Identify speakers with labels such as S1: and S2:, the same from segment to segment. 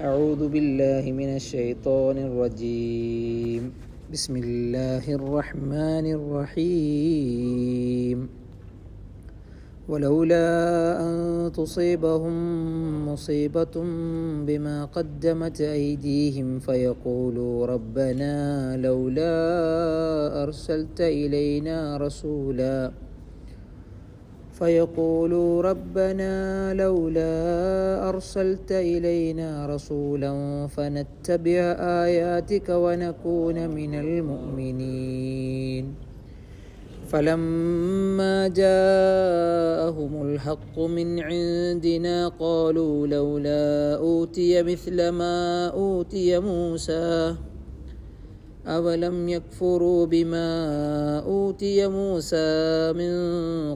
S1: أعوذ بالله من الشيطان الرجيم. بسم الله الرحمن الرحيم. ولولا أن تصيبهم مصيبة بما قدمت أيديهم فيقولوا ربنا لولا أرسلت إلينا رسولا فيقولوا ربنا لولا أرسلت إلينا رسولا فنتبع آياتك ونكون من المؤمنين. فلما جاءهم الحق من عندنا قالوا لولا أوتي مثل ما أوتي موسى. أولم يكفروا بما أوتي موسى من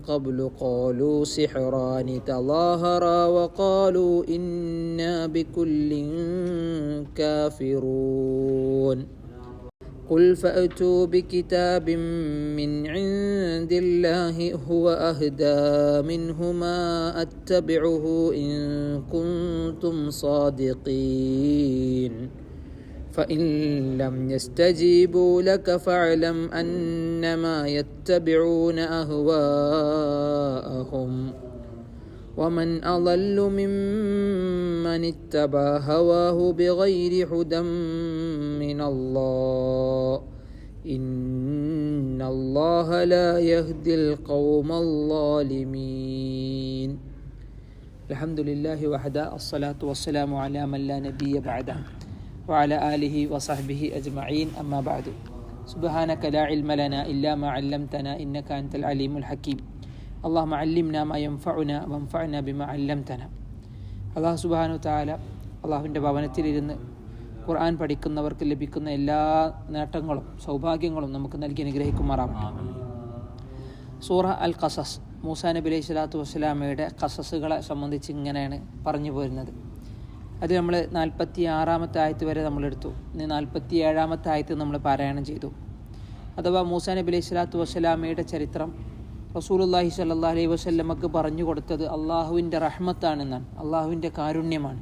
S1: قبل قالوا سحران تظاهرا وقالوا إنا بكل كافرون قل فأتوا بكتاب من عند الله هو أهدى منهما أتبعه إن كنتم صادقين فإن لم يستجيبوا لك فاعلم أنما يتبعون أهواءهم. ومن أضل ممن اتبع هواه بغير هدى من الله. إن الله لا يهدي القوم الظالمين. الحمد لله وحده الصلاة والسلام على من لا نبي بعده. وعلى آله وصحبه أجمعين أما بعد سبحانك لا علم لنا إلا ما علمتنا إنك أنت العليم الحكيم اللهم علمنا ما ينفعنا وانفعنا بما علمتنا അള്ളാഹു സുബാനു താല അള്ളാഹുവിൻ്റെ ഭവനത്തിലിരുന്ന് ഖുർആൻ പഠിക്കുന്നവർക്ക് ലഭിക്കുന്ന എല്ലാ നേട്ടങ്ങളും സൗഭാഗ്യങ്ങളും നമുക്ക് നൽകി അനുഗ്രഹിക്കുമാറാവട്ടെ സൂറ അൽ ഖസസ് മൂസാ നബി അലൈഹി സ്വലാത്തു വസ്സലാമയുടെ ഖസസുകളെ സംബന്ധിച്ച് ഇങ്ങനെയാണ് പറഞ്ഞു പോരുന്നത് അത് നമ്മൾ നാൽപ്പത്തി ആറാമത്തെ ആയത്ത് വരെ നമ്മളെടുത്തു. ഇനി നാൽപ്പത്തി ഏഴാമത്തെ ആയത്ത് നമ്മൾ പാരായണം ചെയ്തു. അഥവാ മൂസാ നബി അലൈഹി സ്വലാത്തു വസ്സലാമയുടെ ചരിത്രം റസൂലുല്ലാഹി സല്ലാ അലൈഹി വസ്ല്ലമക്ക് പറഞ്ഞു കൊടുത്തത് അള്ളാഹുവിന്റെ റഹ്മത്താണെന്നാണ്. അള്ളാഹുവിന്റെ കാരുണ്യമാണ്.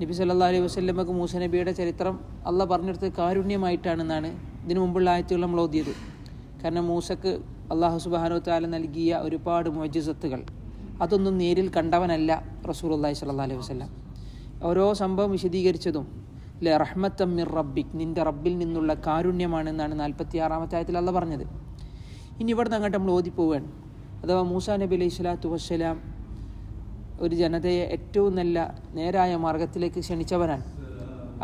S1: നബി സല്ലാ അലൈഹി വസ്ല്ലമക്ക് മൂസ നബിയുടെ ചരിത്രം അള്ളാഹ് പറഞ്ഞെടുത്തത് കാരുണ്യമായിട്ടാണെന്നാണ്. ഇതിനു മുമ്പുള്ള ആയത്തുകൾ നമ്മൾ ഓതിയത്. കാരണം മൂസക്ക് അള്ളാഹു സുബാനു താല നൽകിയ ഒരുപാട് മോജിസത്തുകൾ അതൊന്നും നേരിൽ കണ്ടവനല്ല റസൂൽ അള്ളാഹി സല്ലാ അലൈഹി വസ്ല്ലാം. ഓരോ സംഭവം വിശദീകരിച്ചതും അല്ലെ റഹ്മത്തമ്മിർ റബ്ബിക് നിന്റെ റബ്ബിൽ നിന്നുള്ള കാരുണ്യമാണെന്നാണ് നാൽപ്പത്തി ആറാമത്തെ ആയത്തിൽ അല്ല പറഞ്ഞത്. ഇനി ഇവിടെ നിന്ന് അങ്ങോട്ട് നമ്മൾ ഓതിപ്പോവുകയാണ് അഥവാ മൂസാ നബി അലൈഹി സ്വലാത്തു വസ്സലാം ഒരു ജനതയെ ഏറ്റവും നല്ല നേരായ മാർഗത്തിലേക്ക് ക്ഷണിച്ചവനാണ്.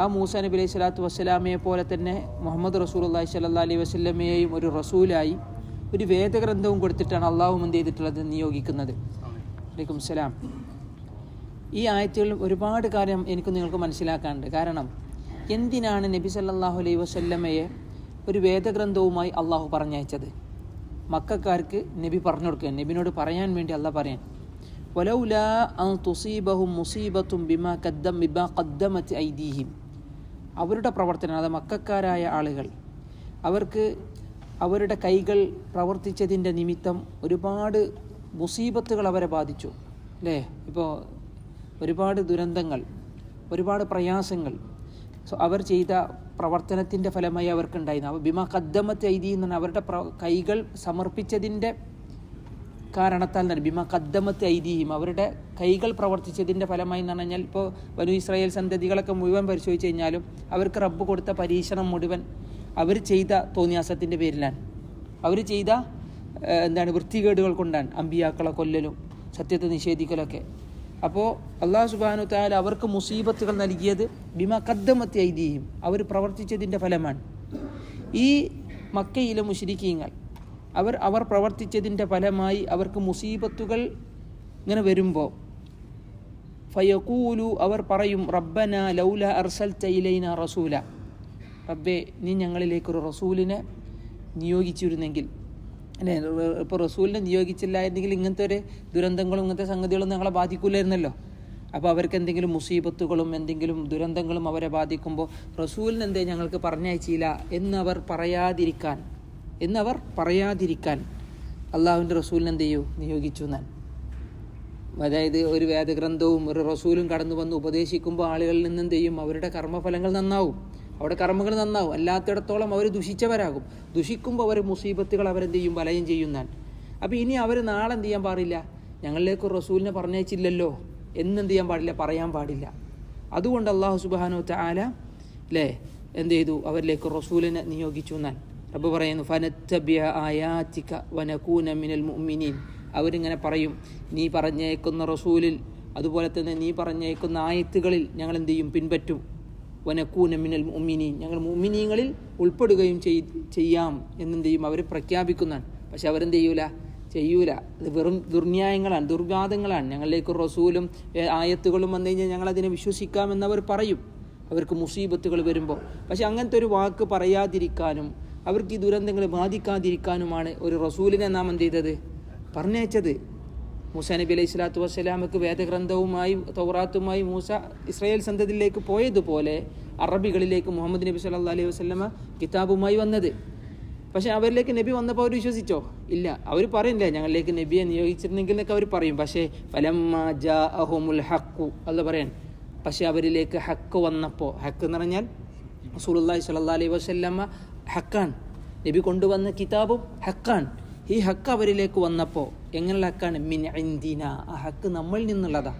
S1: ആ മൂസാ നബി അലൈഹി സ്വലാത്തു വസ്സലാമയെ പോലെ തന്നെ മുഹമ്മദ് റസൂൽ അള്ളാഹി സ്വല്ലാ അലൈഹി വസ്ലമയെയും ഒരു റസൂലായി ഒരു വേദഗ്രന്ഥവും കൊടുത്തിട്ടാണ് അള്ളാഹു എന്ത് ചെയ്തിട്ടുള്ളത് നിയോഗിക്കുന്നത്. വലൈക്കും സലാം. ഈ ആയത്തുകളിൽ ഒരുപാട് കാര്യം എനിക്ക് നിങ്ങൾക്ക് മനസ്സിലാക്കാനുണ്ട്. കാരണം എന്തിനാണ് നബി സല്ലാഹു അലൈഹി വസല്ലമയെ ഒരു വേദഗ്രന്ഥവുമായി അള്ളാഹു പറഞ്ഞയച്ചത്? മക്കാർക്ക് നബി പറഞ്ഞു കൊടുക്കുക. നബിനോട് പറയാൻ വേണ്ടി അല്ല പറയാൻ. വലൗല മുസീബത്തും ബിമാ കദ്ദം ബിമാ കദ്ദമത്ത് ഐദീഹിം. അവരുടെ പ്രവർത്തനം അത് മക്കാരായ ആളുകൾ അവർക്ക് അവരുടെ കൈകൾ പ്രവർത്തിച്ചതിന്റെ നിമിത്തം ഒരുപാട് മുസീബത്തുകൾ അവരെ ബാധിച്ചു. അല്ലേ? ഇപ്പോൾ ഒരുപാട് ദുരന്തങ്ങൾ ഒരുപാട് പ്രയാസങ്ങൾ. സോ അവർ ചെയ്ത പ്രവർത്തനത്തിന്റെ ഫലമായി അവർക്കുണ്ടായിരുന്നു. അവ ബിമ കദ്ദമത്ത് തൈതി എന്നാണ് അവരുടെ കൈകൾ സമർപ്പിച്ചതിന്റെ കാരണത്താൽ തന്നെ ബിമ കദ്ദമത്ത് ഐതിയും അവരുടെ കൈകൾ പ്രവർത്തിച്ചതിന്റെ ഫലമായി എന്ന് പറഞ്ഞാൽ ഇപ്പോൾ വനു ഇസ്രായേൽ സന്തതികളൊക്കെ മുഴുവൻ പരിശോധിച്ച് കഴിഞ്ഞാലും അവർക്ക് റബ്ബ് കൊടുത്ത പരീക്ഷണം മുഴുവൻ അവർ ചെയ്ത തോന്നിയാസത്തിന്റെ പേരിലാണ്. അവർ ചെയ്ത എന്താണ് വൃത്തികേടുകൾ കൊണ്ടാണ്. അമ്പിയാക്കളെ കൊല്ലലും സത്യത്തെ നിഷേധിക്കലൊക്കെ. അപ്പോൾ അള്ളാഹു സുബാനു താല അവർക്ക് മുസീബത്തുകൾ നൽകിയത് ബിമ കദ്ദമത്തി ഐതിയും അവർ പ്രവർത്തിച്ചതിന്റെ ഫലമാണ്. ഈ മക്കയിലെ മുഷരിക്കീങ്ങൾ അവർ അവർ പ്രവർത്തിച്ചതിന്റെ ഫലമായി അവർക്ക് മുസീബത്തുകൾ ഇങ്ങനെ വരുമ്പോൾ ഫയക്കൂലു അവർ പറയും റബ്ബന ലൗല അർസൽ തൈലൈന റസൂല. റബ്ബെ നീ ഞങ്ങളിലേക്കൊരു റസൂലിനെ നിയോഗിച്ചിരുന്നെങ്കിൽ അല്ലേ? ഇപ്പോൾ റസൂലിനെ നിയോഗിച്ചില്ലായിരുന്നെങ്കിൽ ഇങ്ങനത്തെ ഒരു ദുരന്തങ്ങളും ഇങ്ങനത്തെ സംഗതികളും ഞങ്ങളെ ബാധിക്കില്ലായിരുന്നല്ലോ അപ്പോൾ അവർക്ക് എന്തെങ്കിലും മുസീബത്തുകളും എന്തെങ്കിലും ദുരന്തങ്ങളും അവരെ ബാധിക്കുമ്പോൾ റസൂലിന് എന്തേ ഞങ്ങൾക്ക് പറഞ്ഞയച്ചില്ല എന്നവർ പറയാതിരിക്കാൻ എന്നവർ പറയാതിരിക്കാൻ അള്ളാഹുവിന്റെ റസൂലിനെ എന്ത് ചെയ്യൂ? നിയോഗിച്ചു ഞാൻ അതായത് ഒരു വേദഗ്രന്ഥവും ഒരു റസൂലും കടന്നു വന്ന് ഉപദേശിക്കുമ്പോൾ ആളുകളിൽ നിന്ന് എന്ത് ചെയ്യും? അവരുടെ കർമ്മഫലങ്ങൾ നന്നാവും. അവിടെ കർമ്മങ്ങൾ നന്നാവും. അല്ലാത്തിടത്തോളം അവർ ദുഷിച്ചവരാകും. ദുഷിക്കുമ്പോൾ അവർ മുസീബത്തുകൾ അവരെന്ത് ചെയ്യും വലയം ചെയ്യുന്നാൻ അപ്പോൾ ഇനി അവർ നാളെ എന്ത് ചെയ്യാൻ പാടില്ല? ഞങ്ങളിലേക്ക് റസൂലിനെ പറഞ്ഞയച്ചില്ലല്ലോ. എന്നെന്ത് ചെയ്യാൻ പാടില്ല? പറയാൻ പാടില്ല. അതുകൊണ്ട് അള്ളാഹു സുബാനോ ചാല അല്ലേ എന്ത് ചെയ്തു? അവരിലേക്ക് റസൂലിനെ നിയോഗിച്ചു എന്നാൽ അപ്പോൾ പറയുന്നു ഫനത്തബ്യ ആയാത്തിക വനകൂന മിനൽ മുഅ്മിനീൻ. അവരിങ്ങനെ പറയും നീ പറഞ്ഞേക്കുന്ന റസൂലിൽ അതുപോലെ തന്നെ നീ പറഞ്ഞേക്കുന്ന ആയത്തുകളിൽ ഞങ്ങൾ എന്ത് ചെയ്യും? പിൻപറ്റും. വനക്കൂന മിനൽ മുമിനി ഞങ്ങൾ മുമിനീങ്ങളിൽ ഉൾപ്പെടുകയും ചെയ് ചെയ്യാം എന്നെന്ത് ചെയ്യും അവർ പ്രഖ്യാപിക്കുന്നതാണ്. പക്ഷെ അവരെന്ത് ചെയ്യൂല? ചെയ്യൂല. ഇത് വെറും ദുർന്യായങ്ങളാണ് ദുർഘാതങ്ങളാണ് ഞങ്ങളിലേക്ക് റസൂലും ആയത്തുകളും വന്നു കഴിഞ്ഞാൽ ഞങ്ങളതിനെ അവർ പറയും. അവർക്ക് മുസീബത്തുകൾ വരുമ്പോൾ. പക്ഷെ അങ്ങനത്തെ ഒരു വാക്ക് പറയാതിരിക്കാനും അവർക്ക് ഈ ദുരന്തങ്ങളെ ബാധിക്കാതിരിക്കാനുമാണ് ഒരു റസൂലിനെ നാം എന്ത് ചെയ്തത്? പറഞ്ഞയച്ചത്. മൂസ നബി അലൈഹി സ്വലാത്തു വസ്സലാമക്ക് വേദഗ്രന്ഥവുമായി തൗറാത്തുമായി മൂസ ഇസ്രായേൽ സന്തതിയിലേക്ക് പോയതുപോലെ അറബികളിലേക്ക് മുഹമ്മദ് നബി സല്ലാ അലൈഹി വസ്ലമ കിതാബുമായി വന്നത്. പക്ഷെ അവരിലേക്ക് നബി വന്നപ്പോൾ അവർ വിശ്വസിച്ചോ? ഇല്ല. അവർ പറയില്ല ഞങ്ങളിലേക്ക് നബിയെ നിയോഗിച്ചിരുന്നെങ്കിൽ എന്നൊക്കെ അവർ പറയും. പക്ഷേ ഫലമ്മ ജാ അഹുമുൽ ഹക്കു അല്ല പറയാൻ പക്ഷെ അവരിലേക്ക് ഹക്ക് വന്നപ്പോൾ ഹക്ക് എന്ന് പറഞ്ഞാൽ റസൂലുള്ളാഹി സ്വല്ലല്ലാഹി അലൈഹി വസല്ലമ ഹക്കാണ് നബി കൊണ്ടുവന്ന കിതാബും ഹക്കാണ് ഈ ഹക്ക് അവരിലേക്ക് വന്നപ്പോൾ എങ്ങനെയുള്ള ഹക്കാണ് മിൻ ഇന്ദിന ആ ഹക്ക് നമ്മളിൽ നിന്നുള്ളതാ.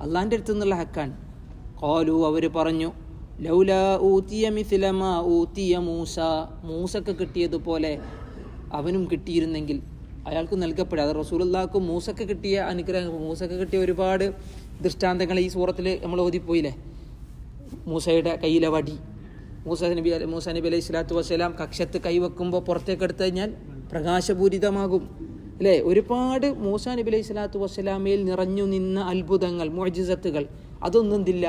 S1: അള്ളാന്റെ അടുത്ത് നിന്നുള്ള ഹക്കാണ്. കോലു അവർ പറഞ്ഞു ലൗല ഊത്തിയ മിഥിലമ ഊത്തിയ മൂസ. മൂസക്ക് കിട്ടിയതുപോലെ അവനും കിട്ടിയിരുന്നെങ്കിൽ അയാൾക്ക് നൽകപ്പെടുക അത് റസൂലുള്ളാഹ്ക്കും മൂസക്ക് കിട്ടിയ അനുഗ്രഹം മൂസക്ക് കിട്ടിയ ഒരുപാട് ദൃഷ്ടാന്തങ്ങൾ ഈ സൂറത്തിൽ നമ്മൾ ഓതിപ്പോയില്ലേ? മൂസയുടെ കയ്യിലെ വടി. മൂസ നബി മൂസ നബി അലൈഹി സ്വലാത്തു വസ്സലാം കക്ഷത്ത് കൈവെക്കുമ്പോൾ പുറത്തേക്ക് എടുത്തു കഴിഞ്ഞാൽ പ്രകാശപൂരിതമാകും. അല്ലേ? ഒരുപാട് മൂസ നബി അലൈഹി സ്വലാത്തു വസ്സലാമയിൽ നിറഞ്ഞു നിന്ന അത്ഭുതങ്ങൾ മോജിസത്തുകൾ അതൊന്നും എന്തില്ല?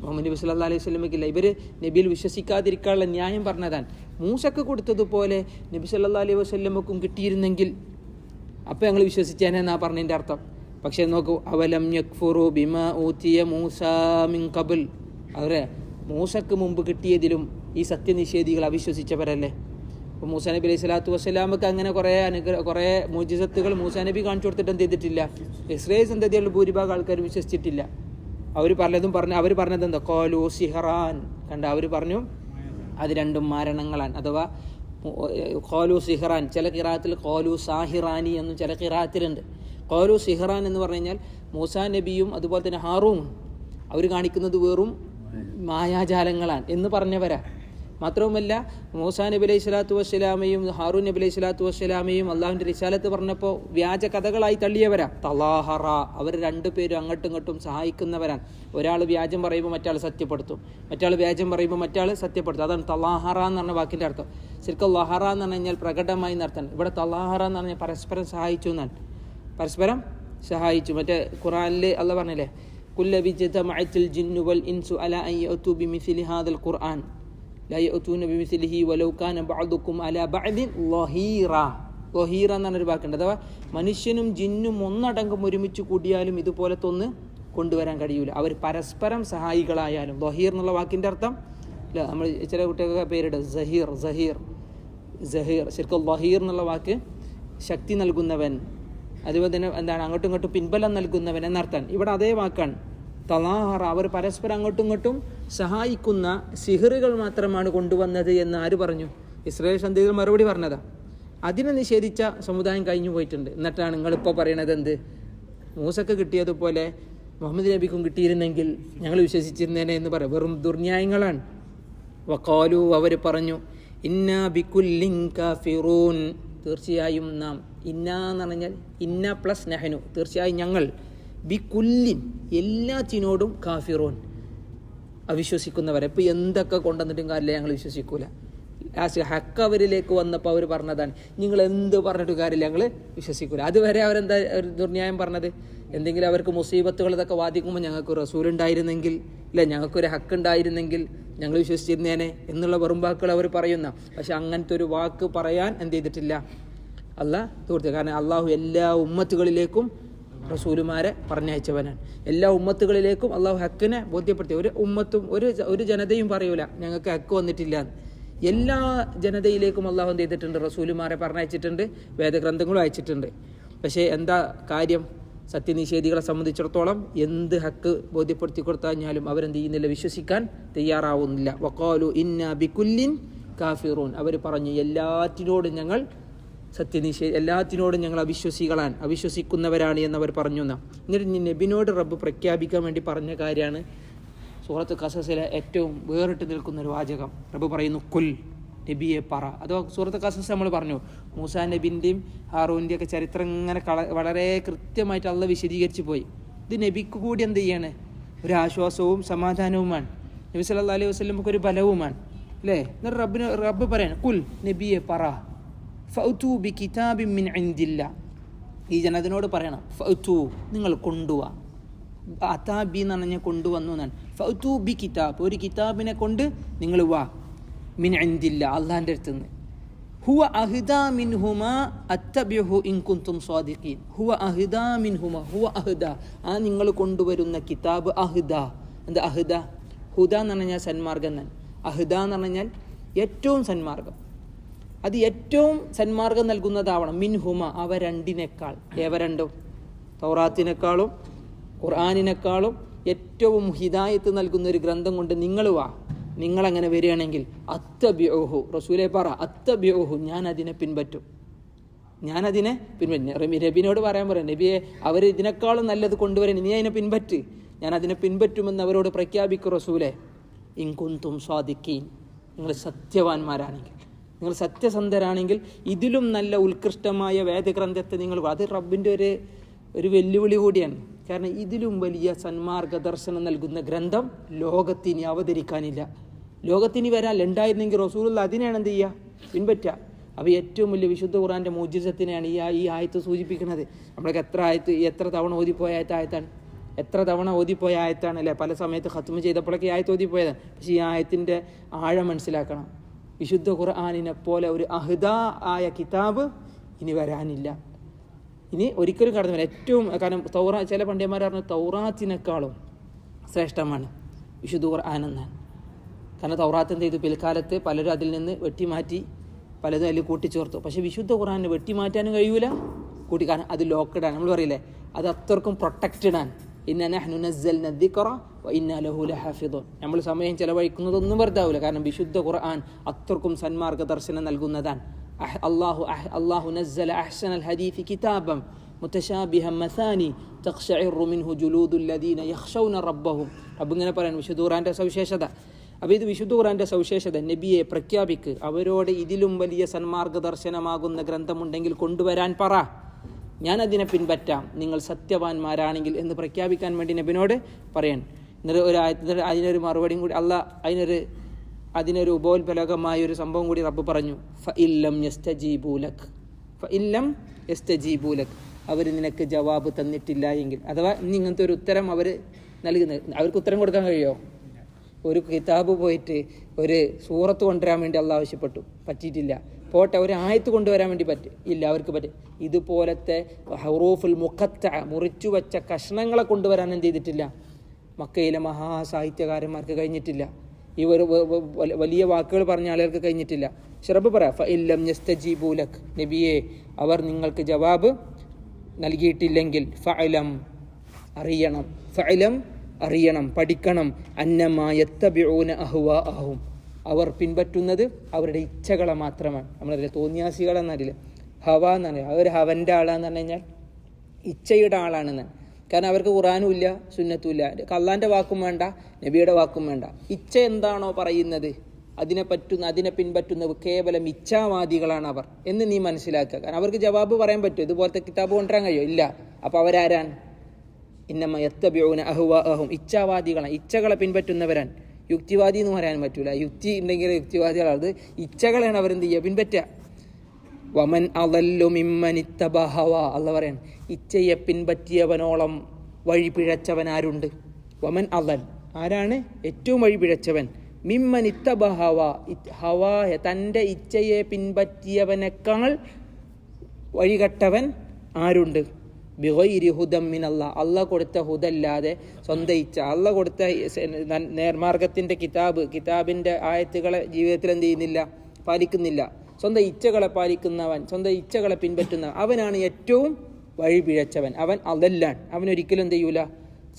S1: മുഹമ്മദ് നബി സല്ലാ അലൈഹി സ്വലമയ്ക്കില്ല ഇവർ നബിയിൽ വിശ്വസിക്കാതിരിക്കാനുള്ള ന്യായം പറഞ്ഞതാണ്. മൂസക്ക് കൊടുത്തതുപോലെ നബി സല്ലാ അലൈഹി വസ്ലമക്കും കിട്ടിയിരുന്നെങ്കിൽ അപ്പോൾ ഞങ്ങൾ വിശ്വസിച്ചേനെന്നാ പറഞ്ഞതിന്റെ അർത്ഥം. പക്ഷേ നോക്കൂ അവലം യക്ഫുറു ബിമ ഊത്തിയ മൂസ മിൻ കബിൽ അവരെ മൂസക്ക് മുമ്പ് കിട്ടിയതിലും ഈ സത്യനിഷേധികൾ അവിശ്വസിച്ചവരല്ലേ? അപ്പോൾ മൂസ നബി അലൈഹി സ്വലാത്തു വസ്സലാമക്ക് അങ്ങനെ കുറേ അനുഗ്രഹ കുറേ മോജിസത്തുകൾ മൂസ നബി കാണിച്ചു കൊടുത്തിട്ട് എന്ത് ചെയ്തിട്ടില്ല? ഇസ്രയേൽ സന്തതിയുള്ള ഭൂരിഭാഗം ആൾക്കാർ വിശ്വസിച്ചിട്ടില്ല. അവർ പലതും പറഞ്ഞു അവർ പറഞ്ഞത് എന്താ? കോലു സിഹറാൻ. കണ്ട അവർ പറഞ്ഞു അത് രണ്ടും മരണങ്ങളാണ്. അഥവാ കോലു സിഹറാൻ. ചില കിറാത്തിൽ കോലു സാഹിറാനി എന്നും ചില കിറാത്തിലുണ്ട്. കോലു സിഹറാൻ എന്ന് പറഞ്ഞു കഴിഞ്ഞാൽ മൂസാ നബിയും അതുപോലെ തന്നെ ഹാറൂം അവർ കാണിക്കുന്നത് വെറും മായാജാലങ്ങളാണ് എന്ന് പറഞ്ഞവരാ. മാത്രവുമല്ല മൂസാ നബി അലൈഹി സ്വലാത്തു വസ്സലാമയും ഹാറൂൻ നബി അലൈഹി സ്വലാത്തു വസ്സലാമയും അള്ളാഹുവിന്റെ റിസാലത്ത് പറഞ്ഞപ്പോൾ വ്യാജ കഥകളായി തള്ളിയവരാ. തലാഹറ അവർ രണ്ടുപേരും അങ്ങോട്ടും ഇങ്ങോട്ടും സഹായിക്കുന്നവരാണ്. ഒരാൾ വ്യാജം പറയുമ്പോൾ മറ്റാൾ സത്യപ്പെടുത്തും. മറ്റാൾ വ്യാജം പറയുമ്പോൾ മറ്റാൾ സത്യപ്പെടുത്തും. അതാണ് തലാഹറ എന്ന് പറഞ്ഞ വാക്കിന്റെ അർത്ഥം. ശരിക്കും ലഹറ എന്ന് പറഞ്ഞു കഴിഞ്ഞാൽ പ്രകടമായി നടത്തണം ഇവിടെ തലാഹറ എന്ന് പറഞ്ഞാൽ പരസ്പരം സഹായിച്ചു എന്നാണ്. പരസ്പരം സഹായിച്ചു. മറ്റേ ഖുറാനിൽ അല്ല പറഞ്ഞില്ലേ? കുല്ല വിജതമഅത്തിൽ ജിന്നു വൽ ഇൻസു അല യഅതു ബിമിസ്ലി ഹാദൽ ഖുർആൻ. ലാ യഅതൂന ബിമിസ്ലിഹി വലൗ കാന ബഅദുക്കും അല ബഅദിൻ വാക്കുണ്ട്. അഥവാ മനുഷ്യനും ജിന്നും ഒന്നടങ്കം ഒരുമിച്ച് കൂടിയാലും ഇതുപോലത്തെ ഒന്ന് കൊണ്ടുവരാൻ കഴിയൂല. അവർ പരസ്പരം സഹായികളായാലും. ലഹീർ എന്നുള്ള വാക്കിന്റെ അർത്ഥം ഇല്ല നമ്മൾ ചില കുട്ടികൾക്ക് പേരിടുക സഹീർ സഹീർ സഹീർ ശരിക്കും ലഹീർ എന്നുള്ള വാക്ക് ശക്തി നൽകുന്നവൻ. അതുപോലെ തന്നെ എന്താണ് അങ്ങോട്ടും ഇങ്ങോട്ടും പിൻബലം നൽകുന്നവൻ എന്നർത്ഥം. ഇവിടെ അതേ വാക്കാണ്. തലാഹറ അവർ പരസ്പരം അങ്ങോട്ടും ഇങ്ങോട്ടും സഹായിക്കുന്ന സിഹറുകൾ മാത്രമാണ് കൊണ്ടുവന്നത് എന്ന് ആര് പറഞ്ഞു? ഇസ്രായേൽ സന്ധികൾ മറുപടി പറഞ്ഞതാ. അതിനെ നിഷേധിച്ച സമുദായം കഴിഞ്ഞു പോയിട്ടുണ്ട്. എന്നിട്ടാണ് നിങ്ങളിപ്പോൾ പറയണത് എന്ത്? മൂസക്ക് കിട്ടിയതുപോലെ മുഹമ്മദ് നബിക്കും കിട്ടിയിരുന്നെങ്കിൽ ഞങ്ങൾ വിശ്വസിച്ചിരുന്നേനെ എന്ന് പറയാം. വെറും ദുർന്യായങ്ങളാണ്. വക്കാലു അവർ പറഞ്ഞു ഇന്ന ബിക്കുല്ലിൻ കാഫിറൂൻ. തീർച്ചയായും നാം ഇന്ന എന്ന് പറഞ്ഞാൽ ഇന്ന പ്ലസ് നെഹനു. തീർച്ചയായും ഞങ്ങൾ ബിക്കുല്ലിൻ എല്ലാത്തിനോടും കാഫിറോൻ. അവിശ്വസിക്കുന്നവരെ. ഇപ്പോൾ എന്തൊക്കെ കൊണ്ടുവന്നിട്ടും കാര്യമില്ല ഞങ്ങൾ വിശ്വസിക്കൂല. ലാസ്റ്റ് ഹക്ക് അവരിലേക്ക് വന്നപ്പോൾ അവർ പറഞ്ഞതാണ് നിങ്ങൾ എന്ത് പറഞ്ഞിട്ട് കാര്യമില്ല ഞങ്ങൾ വിശ്വസിക്കൂല. അതുവരെ അവരെന്താ ദുർന്യായം പറഞ്ഞത്? എന്തെങ്കിലും അവർക്ക് മുസീബത്തുകൾ ഇതൊക്കെ വാദിക്കുമ്പോൾ ഞങ്ങൾക്ക് റസൂൽ ഉണ്ടായിരുന്നെങ്കിൽ ഇല്ല ഞങ്ങൾക്കൊരു ഹക്ക് ഉണ്ടായിരുന്നെങ്കിൽ ഞങ്ങൾ വിശ്വസിച്ചിരുന്നേനെ എന്നുള്ള വെറും വാക്കുകൾ അവർ പറയുന്ന. പക്ഷെ അങ്ങനത്തെ ഒരു വാക്ക് പറയാൻ എന്ത് ചെയ്തിട്ടില്ല. അല്ല തീർച്ചയായും കാരണം അള്ളാഹു എല്ലാ ഉമ്മത്തുകളിലേക്കും റസൂലുമാരെ പറഞ്ഞയച്ചവനാണ്. എല്ലാ ഉമ്മത്തുകളിലേക്കും അള്ളാഹു ഹക്കിനെ ബോധ്യപ്പെടുത്തി. ഒരു ഉമ്മത്തും ഒരു ഒരു ജനതയും പറയൂല ഞങ്ങൾക്ക് ഹക്ക് വന്നിട്ടില്ല. എല്ലാ ജനതയിലേക്കും അള്ളാഹു എന്ത് ചെയ്തിട്ടുണ്ട്? റസൂലുമാരെ പറഞ്ഞയച്ചിട്ടുണ്ട് വേദഗ്രന്ഥങ്ങളും അയച്ചിട്ടുണ്ട്. പക്ഷേ എന്താ കാര്യം? സത്യനിഷേധികളെ സംബന്ധിച്ചിടത്തോളം എന്ത് ഹക്ക് ബോധ്യപ്പെടുത്തി കൊടുത്താഞ്ഞാലും അവരെന്ത് ചെയ്യുന്നില്ല വിശ്വസിക്കാൻ തയ്യാറാവുന്നില്ല. വക്കാലു ഇന്ന ബിക്കുല്ലിൻ കാഫിറൂൻ. അവർ പറഞ്ഞു എല്ലാറ്റിനോടും ഞങ്ങൾ സത്യനിഷേ എല്ലാത്തിനോടും ഞങ്ങൾ അവിശ്വസികളാണ്. അവിശ്വസിക്കുന്നവരാണ് എന്നവർ പറഞ്ഞു എന്നാ. എന്നിട്ട് നബിനോട് റബ്ബ് പ്രഖ്യാപിക്കാൻ വേണ്ടി പറഞ്ഞ കാര്യമാണ് സൂറത്ത് കസസിലെ ഏറ്റവും വേറിട്ട് നിൽക്കുന്ന ഒരു വാചകം. റബ്ബ് പറയുന്നു കുൽ നബിയെ പറ. അഥവാ സൂറത്ത് കസസ് നമ്മൾ പറഞ്ഞു മൂസാ നബിന്റെയും ഹാറൂന്റെയും ഒക്കെ ചരിത്രം ഇങ്ങനെ വളരെ കൃത്യമായിട്ട് അള്ള വിശദീകരിച്ച് പോയി. ഇത് നബിക്ക് കൂടി എന്ത് ചെയ്യാണ്? ഒരു ആശ്വാസവും സമാധാനവുമാണ്. നബി സല്ലാ അലൈഹി വസ്ലമൊക്കെ ഒരു ബലവുമാണ്. അല്ലേ? എന്നിട്ട് റബ്ബിന് റബ്ബ് പറയാണ് കുൽ നബിയെ പറ. ഫൗതു ബി കിതാബിൻ മിൻ ഇന്ദില്ല ഈ ജനത്തിനോട് പറയണം ഫൗത്തു നിങ്ങൾ കൊണ്ടുവാ. അതാബി എന്ന് പറഞ്ഞാൽ കൊണ്ടുവന്നു എന്നാണ്. ഫൗത്തു ബി കിതാബ് ഒരു കിതാബിനെ കൊണ്ട് നിങ്ങൾ വാ. മിൻ ഇന്ദില്ല അള്ളാഹിന്റെ അടുത്ത് നിന്ന് ഹുവ അഹിദാ മിൻ ഹുമ അത്തബിഹു ഇൻ കുന്തും സ്വാദിഖീൻ. ഹുവ അഹിദാ മിൻ ഹുമ ഹുവ അഹിദ. ആ നിങ്ങൾ കൊണ്ടുവരുന്ന കിതാബ് അഹിദ. എന്താ അഹിദ? ഹുദ എന്ന് പറഞ്ഞാൽ സന്മാർഗം എന്നാണ്. അഹിദ എന്ന് പറഞ്ഞാൽ ഏറ്റവും സന്മാർഗം അത് ഏറ്റവും സന്മാർഗം നൽകുന്നതാവണം. മിൻഹുമ അവ രണ്ടിനേക്കാൾ. ഏവ രണ്ടും? തൗറാത്തിനേക്കാളും ഖുർആാനിനേക്കാളും ഏറ്റവും ഹിദായത്ത് നൽകുന്ന ഒരു ഗ്രന്ഥം കൊണ്ട് നിങ്ങൾ വാ നിങ്ങളങ്ങനെ വരികയാണെങ്കിൽ അത്തബ്യോഹു റസൂലെ പറ അത്തബ്യോഹു ഞാൻ അതിനെ പിൻപറ്റും. ഞാനതിനെ പിൻപറ്റും. നബിനോട് പറയാൻ പറയാം നബിയെ അവർ ഇതിനേക്കാളും നല്ലത് കൊണ്ടുവരാൻ നീ അതിനെ പിൻപറ്റ്. ഞാൻ അതിനെ പിൻപറ്റുമെന്ന് അവരോട് പ്രഖ്യാപിക്കും റസൂലെ. ഇൻകുന്തും സ്വാദിക്കീൻ നിങ്ങൾ സത്യവാന്മാരാണെങ്കിൽ നിങ്ങൾ സത്യസന്ധരാണെങ്കിൽ ഇതിലും നല്ല ഉത്കൃഷ്ടമായ വേദഗ്രന്ഥത്തെ നിങ്ങൾ അത് റബ്ബിന്റെ ഒരു ഒരു വെല്ലുവിളി കൂടിയാണ്. കാരണം ഇതിലും വലിയ സന്മാർഗ ദർശനം നൽകുന്ന ഗ്രന്ഥം ലോകത്തിന് അവതരിക്കാനില്ല. ലോകത്തിനി വരാൻ ഉണ്ടായിരുന്നെങ്കിൽ റസൂലുള്ള അതിനെയാണ് എന്ത് ചെയ്യുക? പിൻപറ്റുക. അപ്പോൾ ഏറ്റവും വലിയ വിശുദ്ധ ഖുറാന്റെ മോജിസത്തിനെയാണ് ഈ ഈ ആയത്ത് സൂചിപ്പിക്കുന്നത്. നമ്മൾക്ക് എത്ര ആയത്ത് എത്ര തവണ ഓതിപ്പോയ ആയത്ത് ആയത്താണ് എത്ര തവണ ഓതിപ്പോയ ആയത്താണ് അല്ലേ പല സമയത്ത് ഖത്മ ചെയ്തപ്പോഴൊക്കെ ആയത്ത് ഓതിപ്പോയതാണ്. പക്ഷേ ഈ ആയത്തിന്റെ ആഴം മനസ്സിലാക്കണം. വിശുദ്ധ ഖുർആാനിനെ പോലെ ഒരു അഹ്ദ ആയ കിതാബ് ഇനി വരാനില്ല. ഇനി ഒരിക്കലും കടന്നു വരാം ഏറ്റവും കാരണം തൗറാ ചില പണ്ഡിതന്മാർ പറഞ്ഞു തൗറാത്തിനേക്കാളും ശ്രേഷ്ഠമാണ് വിശുദ്ധ ഖുർആൻ എന്നാണ് കാരണം തൗറാത്ത് എന്ത് ചെയ്തു? പിൽക്കാലത്ത് പലരും അതിൽ നിന്ന് വെട്ടിമാറ്റി പലതും അതിൽ കൂട്ടിച്ചേർത്തു. പക്ഷേ വിശുദ്ധ ഖുർആാനെ വെട്ടിമാറ്റാനും കഴിയൂല കൂട്ടി കാരണം അത് ലോക്കഡാണ് നമ്മൾ പറയില്ലേ? അത് അത്രക്കും പ്രൊട്ടക്റ്റഡ് ആണ് നമ്മൾ സമയം ചെലവഴിക്കുന്നതൊന്നും വെറുതാവില്ല കാരണം വിശുദ്ധ ഖുർആൻ അത്രക്കും സന്മാർഗ ദർശനം നൽകുന്നതാണ് അള്ളാഹു അള്ളാഹു നസ്സല അഹ്സൻ അൽ ഹദീഫി കിതാബം മുത്തശാബിഹ മസാനി തഖ്ഷഇറു മിൻഹു ജുലൂദുൽ ലദീന യഖ്ശൗന റബ്ബഹും. റബ്ബ് ഇങ്ങനെ പറയാൻ വിശുദ്ധ ഖുർആന്റെ സവിശേഷത. അപ്പോൾ ഇത് വിശുദ്ധ ഖുറാന്റെ സവിശേഷത. നബിയെ പ്രഖ്യാപിക്ക്. അവരോട് ഇതിലും വലിയ സന്മാർഗ ദർശനമാകുന്ന ഗ്രന്ഥമുണ്ടെങ്കിൽ കൊണ്ടുവരാൻ പറ. ഞാൻ അതിനെ പിൻപറ്റാം. നിങ്ങൾ സത്യവാന്മാരാണെങ്കിൽ എന്ന് പ്രഖ്യാപിക്കാൻ വേണ്ടി നബിനോട് പറയാൻ എന്നിട്ട് ഒരു അതിനൊരു മറുപടിയും കൂടി അല്ല അതിനൊരു അതിനൊരു ഉപോത്ബലകമായ ഒരു സംഭവം കൂടി റബ്ബ് പറഞ്ഞു. ഫ ഇല്ലം യസ്തജീബൂലക് ഫ ഇല്ലം യസ്തജീബൂലക് അവർ നിനക്ക് ജവാബ് തന്നിട്ടില്ല എങ്കിൽ. അഥവാ ഇനി ഇങ്ങനത്തെ ഒരു ഉത്തരം അവർ നൽകുന്നത്. അവർക്ക് ഉത്തരം കൊടുക്കാൻ കഴിയുമോ ഒരു കിതാബ് പോയിട്ട് ഒരു സൂറത്ത് കൊണ്ടുവരാൻ വേണ്ടി അള്ള ആവശ്യപ്പെട്ടു. പറ്റിയിട്ടില്ല. പോട്ടെ ഒരു ആയത്ത് കൊണ്ടുവരാൻ വേണ്ടി പറ്റും ഇല്ല അവർക്ക് പറ്റും. ഇതുപോലത്തെ ഹറൂഫുൽ മുഖത്ത മുറിച്ചു വെച്ച കഷ്ണങ്ങളെ കൊണ്ടുവരാൻ എന്ത് ചെയ്തിട്ടില്ല. മക്കയിലെ മഹാസാഹിത്യകാരന്മാർക്ക് കഴിഞ്ഞിട്ടില്ല. ഒരു വലിയ വാക്കുകൾ പറഞ്ഞ ആളുകൾക്ക് കഴിഞ്ഞിട്ടില്ല. ഷറബ് പറ ഫഇല്ലം യസ്തജീബൂലക് നബിയെ അവർ നിങ്ങൾക്ക് ജവാബ് നൽകിയിട്ടില്ലെങ്കിൽ ഫലം അറിയണം. ഫലം അറിയണം പഠിക്കണം. അന്നമായത്തബിഊന അഹുവ അഹും അവർ പിൻപറ്റുന്നത് അവരുടെ ഇച്ഛകളെ മാത്രമാണ്. നമ്മളതിലെ തോന്നിയാസികളെന്നറിയില്ല ഹവ എന്നാണ് അവർ ഹവന്റെ ആളാന്ന് പറഞ്ഞു കഴിഞ്ഞാൽ ഇച്ഛയുടെ ആളാണെന്ന്. കാരണം അവർക്ക് ഖുറാനും ഇല്ല സുന്നത്തും ഇല്ല. കള്ളാന്റെ വാക്കും വേണ്ട നബിയുടെ വാക്കും വേണ്ട. ഇച്ഛ എന്താണോ പറയുന്നത് അതിനെ പറ്റുന്ന അതിനെ പിൻപറ്റുന്ന കേവലം ഇച്ഛാവാദികളാണ് അവർ എന്ന് നീ മനസ്സിലാക്കുക. കാരണം അവർക്ക് ജവാബ് പറയാൻ പറ്റും ഇതുപോലത്തെ കിതാബ് കൊണ്ടുവരാൻ കഴിയും? ഇല്ല. അപ്പോൾ അവരാരാണ്? ഇന്നമ്മ എത്തബ്യോന അഹുവ അഹും ഇച്ഛാവാദികളാണ് ഇച്ഛകളെ പിൻപറ്റുന്നവരാണ്. യുക്തിവാദി എന്ന് പറയാൻ പറ്റൂല. യുക്തി ഉണ്ടെങ്കിൽ യുക്തിവാദികളാണ്. അത് ഇച്ഛകളാണ് അവരെന്ത് ചെയ്യുക? പിൻപറ്റുക. വമൻ അലല്ലു മിമ്മനിത്തബഹവ അല്ല പറയാൻ ഇച്ഛയെ പിൻപറ്റിയവനോളം വഴി പിഴച്ചവൻ ആരുണ്ട്? വമൻ അലൽ ആരാണ്? ഏറ്റവും വഴി പിഴച്ചവൻ. മിമ്മനിത്തബഹവ ഹവായ തന്റെ ഇച്ഛയെ പിൻപറ്റിയവനേക്കാൾ വഴികെട്ടവൻ ആരുണ്ട്? ബിഗൈരി ഹുദം മിനല്ല. അല്ല കൊടുത്ത ഹുദല്ലാതെ സ്വന്തയിച്ച അള്ള കൊടുത്ത നേർമാർഗത്തിന്റെ കിതാബ് കിതാബിന്റെ ആയത്തുകളെ ജീവിതത്തിൽ എന്ത് ചെയ്യുന്നില്ല? പാലിക്കുന്നില്ല. സ്വന്തം ഇച്ഛകളെ പാലിക്കുന്നവൻ സ്വന്തം ഇച്ഛകളെ പിൻപറ്റുന്നവൻ അവനാണ് ഏറ്റവും വഴി പിഴച്ചവൻ. അവൻ അതെല്ലാം അവൻ ഒരിക്കലും എന്ത് ചെയ്യൂല?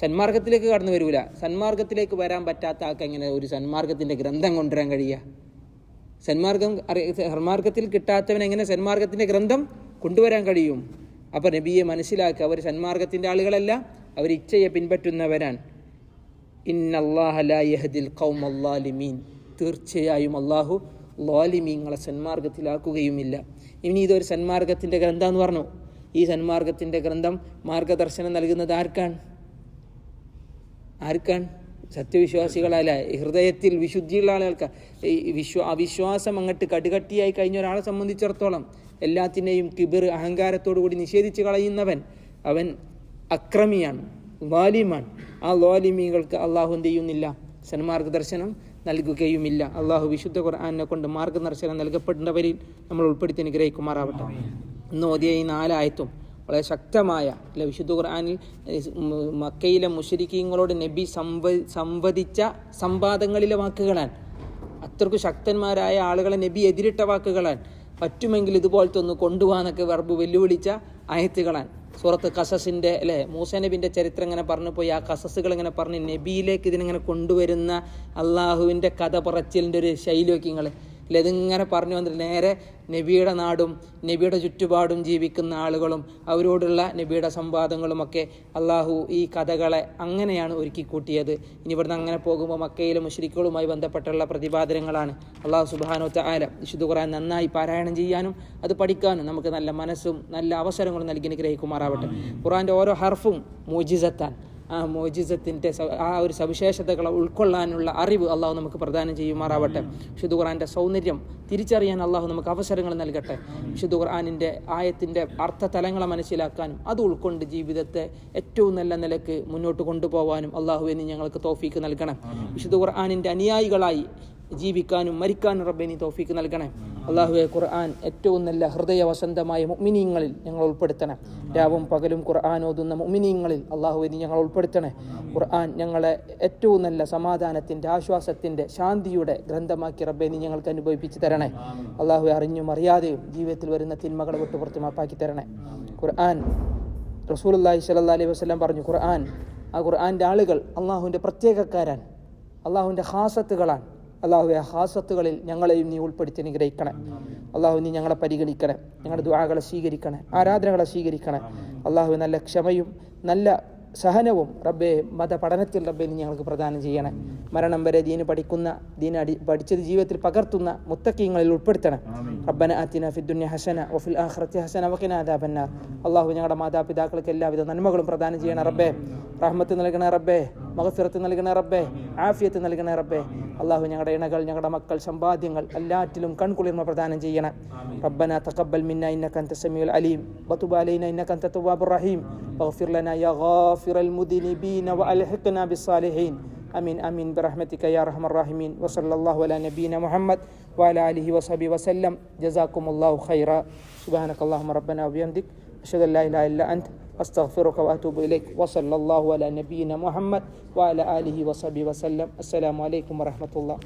S1: സന്മാർഗത്തിലേക്ക് കടന്നു വരൂല. സന്മാർഗത്തിലേക്ക് വരാൻ പറ്റാത്ത ആൾക്ക് എങ്ങനെ ഒരു സന്മാർഗത്തിന്റെ ഗ്രന്ഥം കൊണ്ടുവരാൻ കഴിയുക? സന്മാർഗം സന്മാർഗത്തിൽ കിട്ടാത്തവൻ എങ്ങനെ സന്മാർഗത്തിന്റെ ഗ്രന്ഥം കൊണ്ടുവരാൻ കഴിയും? അപ്പോൾ നബിയെ മനസ്സിലാക്കി അവർ സന്മാർഗത്തിന്റെ ആളുകളല്ല അവർ ഇച്ഛയെ പിൻപറ്റുന്നവരാണ്. ഇന്നല്ലാഹലായഹദിൽ കൗമല്ലാലിമീൻ തീർച്ചയായും അള്ളാഹു ലോലിമീങ്ങളെ സന്മാർഗത്തിലാക്കുകയുമില്ല. ഇനി ഇതൊരു സന്മാർഗത്തിന്റെ ഗ്രന്ഥം എന്ന് പറഞ്ഞു? ഈ സന്മാർഗത്തിന്റെ ഗ്രന്ഥം മാർഗദർശനം നൽകുന്നത് ആർക്കാണ്? ആർക്കാണ്? സത്യവിശ്വാസികളല്ല. ഹൃദയത്തിൽ വിശുദ്ധിയുള്ള ആളുകൾക്ക്. ഈ വിശ്വ അവിശ്വാസം അങ്ങോട്ട് കടുകട്ടിയായി കഴിഞ്ഞ ഒരാളെ സംബന്ധിച്ചിടത്തോളം എല്ലാത്തിനെയും കിബിർ അഹങ്കാരത്തോടു കൂടി നിഷേധിച്ച് കളയുന്നവൻ അവൻ അക്രമിയാണ് വാലിമാണ്. ആ ലോലിമീകൾക്ക് അള്ളാഹു എന്ത് ചെയ്യുന്നില്ല? സന്മാർഗദർശനം നൽകുകയുമില്ല. അള്ളാഹു വിശുദ്ധ ഖുർആാനെ കൊണ്ട് മാർഗദർശനം നൽകപ്പെടേണ്ടവരിൽ നമ്മൾ ഉൾപ്പെടുത്തി അനുഗ്രഹിക്കുമാറാവട്ടെ. ഇന്ന് ഓതിയ ഈ നാലായത്തും വളരെ ശക്തമായ അല്ലെ വിശുദ്ധ ഖുർആാനിൽ മക്കയിലെ മുഷരിക്കീങ്ങളോട് നബി സംവ സംവദിച്ച സംവാദങ്ങളിലെ വാക്കുകളാണ് അത്രക്കും ശക്തന്മാരായ ആളുകളെ നബി എതിരിട്ട വാക്കുകളാണ് പറ്റുമെങ്കിൽ ഇതുപോലത്തെ ഒന്ന് കൊണ്ടുപോകാനൊക്കെ വെർബ് വെല്ലുവിളിച്ച ആയത്തുകളാണ് സൂറത്ത് കസസിന്റെ അല്ലേ മൂസനബിന്റെ ചരിത്രം ഇങ്ങനെ പറഞ്ഞു പോയി. ആ കസസുകൾ ഇങ്ങനെ പറഞ്ഞ് നബിയിലേക്ക് ഇതിനിങ്ങനെ കൊണ്ടുവരുന്ന അള്ളാഹുവിന്റെ കഥ പറച്ചിലിന്റെ ഒരു ശൈലിയൊക്കെ നിങ്ങൾ അല്ലെ? ഇതിങ്ങനെ പറഞ്ഞു വന്നിട്ട് നേരെ നബിയുടെ നാടും നബിയുടെ ചുറ്റുപാടും ജീവിക്കുന്ന ആളുകളും അവരോടുള്ള നബിയുടെ സംവാദങ്ങളുമൊക്കെ അള്ളാഹു ഈ കഥകളെ അങ്ങനെയാണ് ഒരുക്കി കൂട്ടിയത്. ഇനി ഇവിടുന്ന് അങ്ങനെ പോകുമ്പോൾ മക്കയിലെ മുഷരിക്കുകളുമായി ബന്ധപ്പെട്ടുള്ള പ്രതിപാദനങ്ങളാണ് അള്ളാഹു സുബാനോ ആല വിശുദ്ധ ഖുർആൻ നന്നായി പാരായണം ചെയ്യാനും അത് പഠിക്കാനും നമുക്ക് നല്ല മനസ്സും നല്ല അവസരങ്ങളും നൽകി അനുഗ്രഹിക്കുമാറാവട്ടെ. ഖുറാന്റെ ഓരോ ഹർഫും മോജിസത്താൻ. ആ മോജിസത്തിന്റെ ആ ഒരു സവിശേഷതകളെ ഉൾക്കൊള്ളാനുള്ള അറിവ് അള്ളാഹു നമുക്ക് പ്രദാനം ചെയ്യുമാറാവട്ടെ. വിശുദ്ധ ഖുറാന്റെ സൗന്ദര്യം തിരിച്ചറിയാൻ അള്ളാഹു നമുക്ക് അവസരങ്ങൾ നൽകട്ടെ. വിശുദ്ധ ഖുർആാനിന്റെ ആയത്തിന്റെ അർത്ഥ തലങ്ങളെ മനസ്സിലാക്കാനും അത് ഉൾക്കൊണ്ട് ജീവിതത്തെ ഏറ്റവും നല്ല നിലയ്ക്ക് മുന്നോട്ട് കൊണ്ടുപോകാനും അള്ളാഹു എന്ന് ഞങ്ങൾക്ക് തോഫീക്ക് നൽകണം. വിശുദ്ധ ഖുർആാനിന്റെ അനുയായികളായി ജീവിക്കാനും മരിക്കാനും റബ്ബിനി തോഫീക്ക് നൽകണേ. അള്ളാഹുവെ ഖുർആൻ ഏറ്റവും നല്ല ഹൃദയ ഹൃദയവസന്തമായ മുഗ്മിനീങ്ങളിൽ ഞങ്ങൾ ഉൾപ്പെടുത്തണേ. രാവും പകലും ഖുർആൻ ഓതുന്ന മുഗ്മിനീങ്ങളിൽ അള്ളാഹുവെ ഞങ്ങൾ ഉൾപ്പെടുത്തണേ. ഖുർആൻ ഞങ്ങളെ ഏറ്റവും നല്ല സമാധാനത്തിന്റെ ആശ്വാസത്തിന്റെ ശാന്തിയുടെ ഗ്രന്ഥമാക്കി റബ്ബെ നീ ഞങ്ങൾക്ക് അനുഭവിപ്പിച്ച് തരണേ. അള്ളാഹുവെ അറിഞ്ഞും അറിയാതെയും ജീവിതത്തിൽ വരുന്ന തിന്മകളെ വിട്ട് പുറത്ത് മാപ്പാക്കി തരണേ. ഖുർആൻ റസൂലുള്ളാഹി സ്വല്ലല്ലാഹി അലൈഹി വസല്ലം പറഞ്ഞു ഖുർആൻ ആ ഖുർആന്റെ ആളുകൾ അള്ളാഹുവിന്റെ പ്രത്യേകക്കാരാണ്. അള്ളാഹുവിന്റെ ഹാസത്തുകളാണ് അള്ളാഹുവെ ഹാസത്തുകളിൽ ഞങ്ങളെയും നീ ഉൾപ്പെടുത്തി അനുഗ്രഹിക്കണേ. അള്ളാഹു നീ ഞങ്ങളെ പരിഗണിക്കണേ. ഞങ്ങളുടെ ദുആകളെ സ്വീകരിക്കണേ. ആരാധനകളെ സ്വീകരിക്കണേ. അള്ളാഹു നല്ല ക്ഷമയും നല്ല സഹനവും റബ്ബെ മതപഠനത്തിൽ റബ്ബെ നീ ഞങ്ങൾക്ക് പ്രദാനം ചെയ്യണേ. മരണം വരെ ദീന് പഠിക്കുന്ന ദീന അടി പഠിച്ചത് ജീവിതത്തിൽ പകർത്തുന്ന മുത്തക്കീങ്ങളിൽ ഉൾപ്പെടുത്തണം. റബ്ബന അത്തിന ഫിദ്ദുന്യ ഹസന വഫിൽ ആഖ്റത്തി ഹസന വഖിന അദാബന്ന അള്ളാഹു ഞങ്ങളുടെ മാതാപിതാക്കൾക്ക് എല്ലാവിധ നന്മകളും പ്രദാനം ചെയ്യണം റബ്ബേ. റഹ്മത്ത് നൽകണ റബ്ബേ മഹഫിറത്ത് നൽകണ റബ്ബേ ആഫിയത്ത് നൽകണ റബ്ബേ. അള്ളാഹു ഞങ്ങളുടെ ഇണകൾ ഞങ്ങളുടെ മക്കൾ സമ്പാദ്യങ്ങൾ എല്ലാറ്റിലും കൺകുളിർമ പ്രദാനം ചെയ്യണം. റബ്ബന തഖബ്ബൽ മിന്ന ഇന്നക കന്ത സമീൽ അലീം വതുബ് ഇന്ന ഇന്നക അൻത തവ്വാബുർ റഹീം വഗ്ഫിർ ലനാ യാ غافر المذنبين وألحقنا بالصالحين. آمين آمين برحمتك يا أرحم الراحمين. وصلى الله على نبينا محمد وعلى آله وصحبه وسلم. جزاكم الله خيرا. سبحانك اللهم ربنا وبحمدك. أشهد أن لا إله إلا أنت. أستغفرك وأتوب إليك. وصلى الله على نبينا محمد وعلى آله وصحبه وسلم. السلام عليكم ورحمة الله.